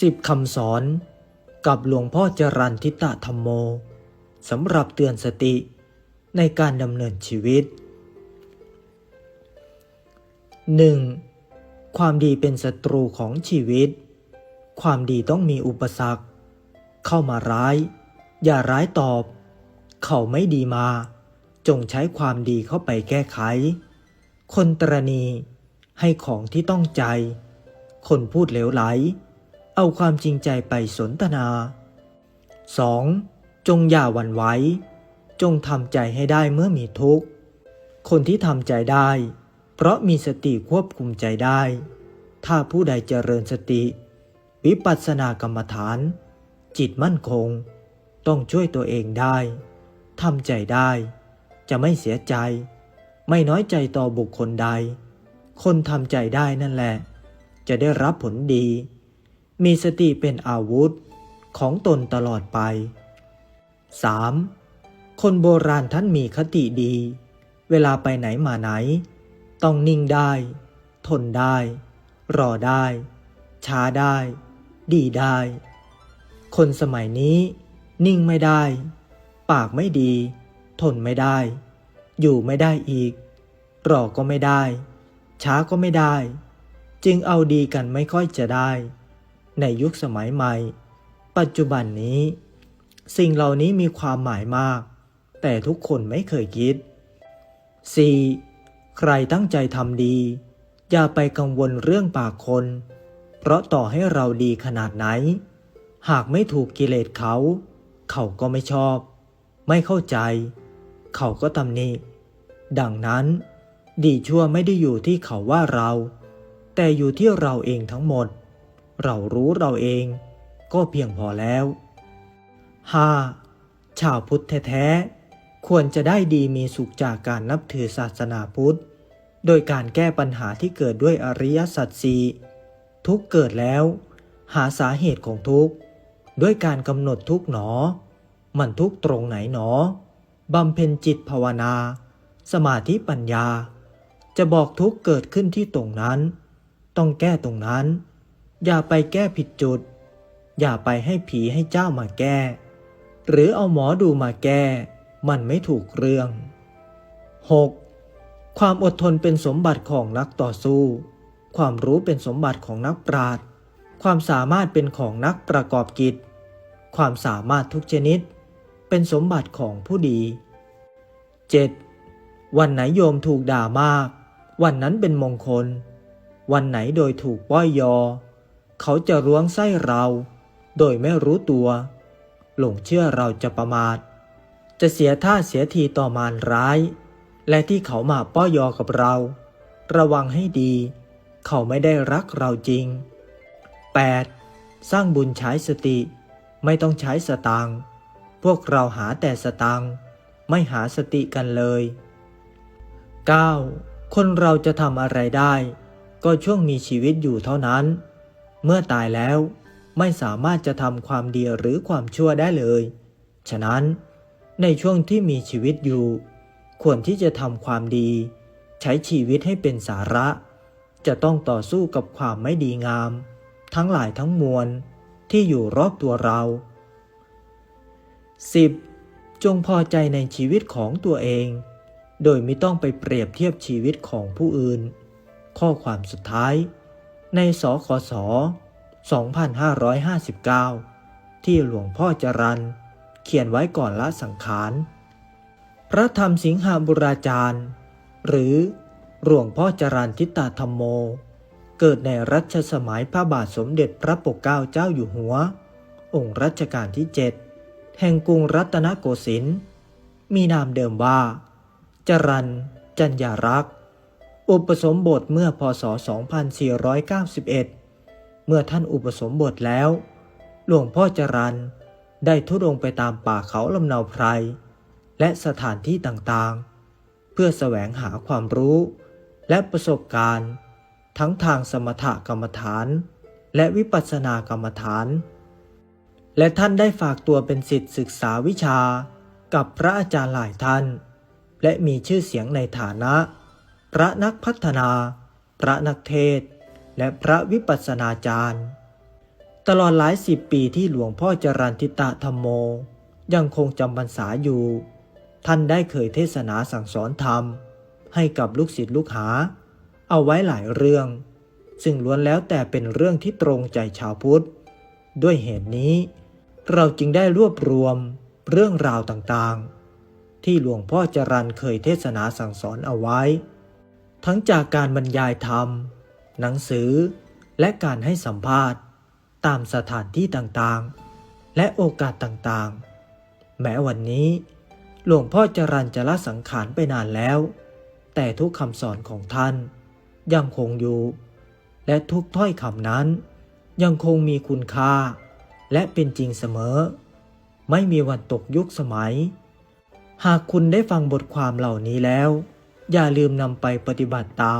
สิบคำสอน กับหลวงพ่อจรันทิตะธรรมโมสำหรับเตือนสติในการดำเนินชีวิต 1. ความดีเป็นศัตรูของชีวิต ความดีต้องมีอุปสรรค เข้ามาร้าย อย่าร้ายตอบ เขาไม่ดีมา จงใช้ความดีเข้าไปแก้ไข คนตรณีให้ของที่ต้องใจ คนพูดเหลวไหล เอาความจริงใจไปสนทนา 2. จงอย่าหวั่นไหว จงทำใจให้ได้เมื่อมีทุกข์ คนที่ทำใจได้ เพราะมีสติควบคุมใจได้ ถ้าผู้ใดเจริญสติ วิปัสสนากรรมฐาน จิตมั่นคง ต้องช่วยตัวเองได้ ทำใจได้ จะไม่เสียใจ ไม่น้อยใจต่อบุคคลใด คนทำใจได้นั่นแหละ จะได้รับผลดี มีสติเป็นอาวุธของตนตลอดไป 3. คนโบราณท่านมีคติดี เวลาไปไหนมาไหน ต้องนิ่งได้ ทนได้ รอได้ ช้าได้ ดีได้ คนสมัยนี้นิ่งไม่ได้ ปากไม่ดี ทนไม่ได้ อยู่ไม่ได้อีก รอก็ไม่ได้ ช้าก็ไม่ได้ จึงเอาดีกันไม่ค่อยจะได้ ในยุคสมัยใหม่ ปัจจุบันนี้ สิ่งเหล่านี้มีความหมายมาก แต่ทุกคนไม่เคยคิด 4. ใครตั้งใจทำดี อย่าไปกังวลเรื่องปากคน เพราะต่อให้เราดีขนาดไหน หากไม่ถูกกิเลสเขา เขาก็ไม่ชอบ ไม่เข้าใจ เขาก็ตำหนิดังนั้น ดีชั่วไม่ได้อยู่ที่เขาว่าเรา แต่อยู่ที่เราเองทั้งหมด เรารู้เราเอง ก็เพียงพอแล้ว 5. ชาวพุทธแท้ๆควรจะได้ดีมีสุขจากการนับถือศาสนาพุทธ โดยการแก้ปัญหาที่เกิดด้วยอริยสัจสี่ทุกเกิดแล้ว หาสาเหตุของทุกข์ด้วยการกำหนดทุกหนอ มันทุกตรงไหนหนอบำเพ็ญจิตภาวนา สมาธิปัญญา จะบอกทุกเกิดขึ้นที่ตรงนั้น ต้องแก้ตรงนั้น อย่าไปแก้ผิดจุด อย่าไปให้ผีให้เจ้ามาแก้ หรือเอาหมอดูมาแก้ มันไม่ถูกเรื่อง 6. ความอดทนเป็นสมบัติของนักต่อสู้ ความรู้เป็นสมบัติของนักปราชญ์ความสามารถเป็นของนักประกอบกิจ ความสามารถทุกชนิด เป็นสมบัติของผู้ดี 7. วันไหนโยมถูกด่ามาก วันนั้นเป็นมงคล วันไหนโดยถูกป้อยยอ เขาจะร้วงไส้เรา โดยไม่รู้ตัว หลงเชื่อเราจะประมาท จะเสียท่าเสียทีต่อมารร้าย และที่เขามาป้อยอกับเรา ระวังให้ดี เขาไม่ได้รักเราจริง 8. สร้างบุญใช้สติ ไม่ต้องใช้สตังพวกเราหาแต่สตังไม่หาสติกันเลย 9. คนเราจะทำอะไรได้ ก็ช่วงมีชีวิตอยู่เท่านั้น เมื่อตายแล้วไม่สามารถจะทำความดีหรือความชั่วได้เลย ฉะนั้น ในช่วงที่มีชีวิตอยู่ ควรที่จะทำความดี ใช้ชีวิตให้เป็นสาระ จะต้องต่อสู้กับความไม่ดีงาม ทั้งหลายทั้งมวลที่อยู่รอบตัวเรา 10. จงพอใจในชีวิตของตัวเอง โดยไม่ต้องไปเปรียบเทียบชีวิตของผู้อื่น ข้อความสุดท้าย ในสคส 2559 ที่หลวงพ่อจรันเขียนไว้ก่อนละสังขาร พระธรรมสิงหาบุราจารย์ หรือหลวงพ่อจรันทิตาธรรมโม เกิดในรัชสมัยพระบาทสมเด็จพระปกเกล้าเจ้าอยู่หัว องค์รัชกาลที่ 7 แห่งกรุงรัตนโกสินทร์มีนามเดิมว่า จรันจัญญารักษ์ อุปสมบทเมื่อพศ 2491 เมื่อท่านอุปสมบทแล้ว หลวงพ่อจรันได้ทุดงไปตามป่าเขาลำเนาไพร และสถานที่ต่างๆ เพื่อแสวงหาความรู้และประสบการณ์ ทั้งทางสมถกรรมฐาน และวิปัสสนากรรมฐาน และท่านได้ฝากตัวเป็นศิษย์ศึกษาวิชากับพระอาจารย์หลายท่าน และมีชื่อเสียงในฐานะ พระนักพัฒนา พระนักเทศ และพระวิปัสสนาจารย์ ตลอดหลายสิบปีที่หลวงพ่อจรันทิตะธรรมโม ยังคงจำพรรษาอยู่ ท่านได้เคยเทศนาสั่งสอนธรรม ให้กับลูกศิษย์ลูกหา เอาไว้หลายเรื่อง ซึ่งล้วนแล้วแต่เป็นเรื่องที่ตรงใจชาวพุทธ ด้วยเหตุนี้ เราจึงได้รวบรวมเรื่องราวต่างๆ ที่หลวงพ่อจรันเคยเทศนาสั่งสอนเอาไว้ ทั้งจากการบรรยายธรรม หนังสือ และการให้สัมภาษณ์ ตามสถานที่ต่างๆ และโอกาสต่างๆ แม้วันนี้ หลวงพ่อจรันจะละสังขารไปนานแล้ว แต่ทุกคำสอนของท่านยังคงอยู่ และทุกถ้อยคำนั้น ยังคงมีคุณค่า และเป็นจริงเสมอ ไม่มีวันตกยุคสมัย หากคุณได้ฟังบทความเหล่านี้แล้ว อย่าลืมนำไปปฏิบัติตาม